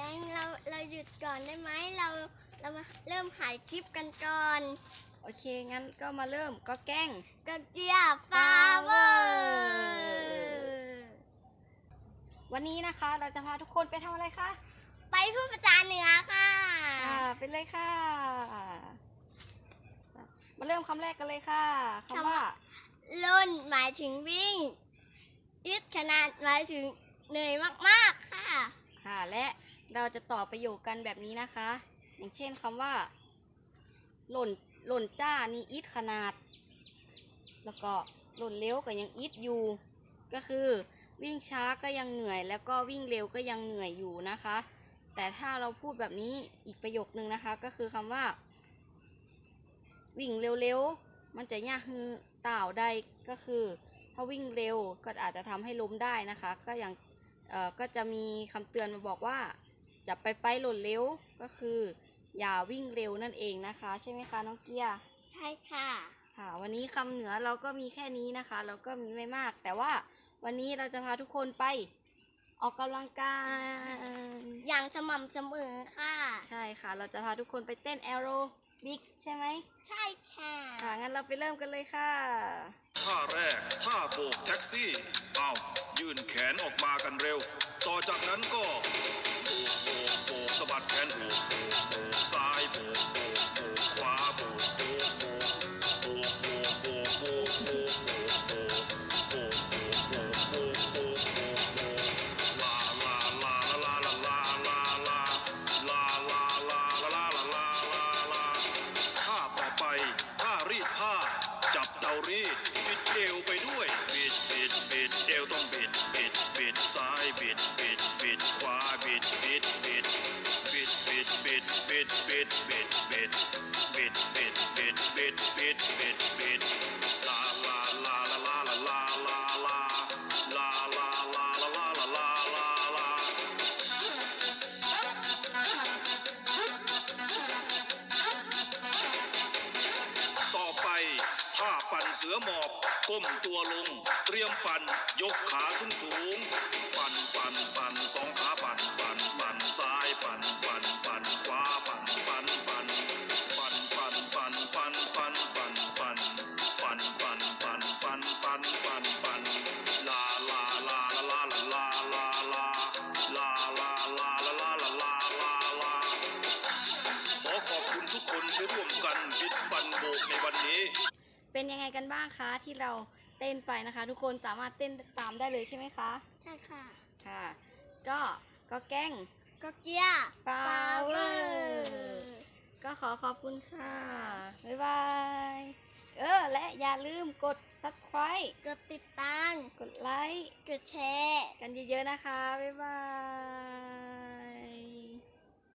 ก๊งเราเราหยุดก่อนได้ไหมเราเรามาเริ่มถ่ายคลิปกันก่อน โอเค งั้นก็มาเริ่มก็แกล้งกระเจียบฟาเวอร์วันนี้นะคะ เราจะพาทุกคนไปทำอะไรคะ ไปพูดภาษาเหนือค่ะอ่าไปเลยค่ะ มาเริ่มคำแรกกันเลยค่ะคำว่าล่นหมายถึงวิ่งยึดขนาดหมายถึงเหนื่อยมากๆค่ะค่ะและ เราจะต่อประโยคกันแบบนี้นะคะ อย่างเช่นคำว่า หล่นหล่นจ้านี่อิดขนาด แล้วก็หล่นเร็วก็ยังอิดอยู่ ก็คือวิ่งช้าก็ยังเหนื่อย แล้วก็วิ่งเร็วก็ยังเหนื่อยอยู่นะคะ แต่ถ้าเราพูดแบบนี้อีกประโยคนึงนะคะ ก็คือคำว่า วิ่งเร็วๆมันจะยากฮือต่าวได้ก็คือ ถ้าวิ่งเร็วก็อาจจะทำให้ล้มได้นะคะ ก็อย่างเอ่อก็จะมีคำเตือนมาบอกว่า จะไปไปหล่นเร็วก็คือ อย่าวิ่งเร็วนั่นเองนะคะ ใช่ไหมคะน้องเกียร์ใช่ค่ะ ค่ะ วันนี้คำเหนือเราก็มีแค่นี้นะคะ เราก็มีไม่มาก แต่ว่าวันนี้เราจะพาทุกคนไป ออกกำลังกาย อย่างสม่ำเสมอค่ะ ใช่ค่ะ เราจะพาทุกคนไปเต้นแอโรบิกใช่ไหมใช่ค่ะ ค่ะงั้นเราไปเริ่มกันเลยค่ะ ท่าแรกท่าโบกแท็กซี่ เอา ยื่นแขนออกมากันเร็ว ต่อจากนั้นก็ โบกโบกสะบัดแขนโบกโบกโบกซ้ายโบกโบกโบกขวาโบกโบกโบกโบกโบกโบกโบกโบกโบกโบกโบกโบกโบกโบกโบกโบกลาลาลาลาลาลาลาลาลาลาลาลาลาลาลาลาท่าต่อไปท่ารีดผ้า จับเตารีดบิดเอวไปด้วยบิดบิดบิดเอวต้องบิดบิดบิดซ้ายบิดบิดบิดขวาบิดบิด บิดบิดบิดบิดบิดบิดบิดบิดบิดบิดบิดบิดบิดลาลาลาลาลาลาลาลาลาลาลาลาลาลาลาลาต่อไปท่าปั่นเสือหมอบก้มตัวลง เตรียมปั่นยกขาขึ้นสูง ทุกคนที่ร่วมกันบิดปันโบกในวันนี้ เป็นยังไงกันบ้างคะ ที่เราเต้นไปนะคะ ทุกคนสามารถเต้นตามได้เลยใช่ไหมคะ ใช่ค่ะ ค่ะ ก็ก็แกล้งก็เกียร์ Power ก็ขอขอบคุณค่ะ บ๊ายบาย เออ และอย่าลืมกด subscribe กดติดตาม กดไลค์ กดแชร์ กันเยอะๆนะคะ บ๊ายบาย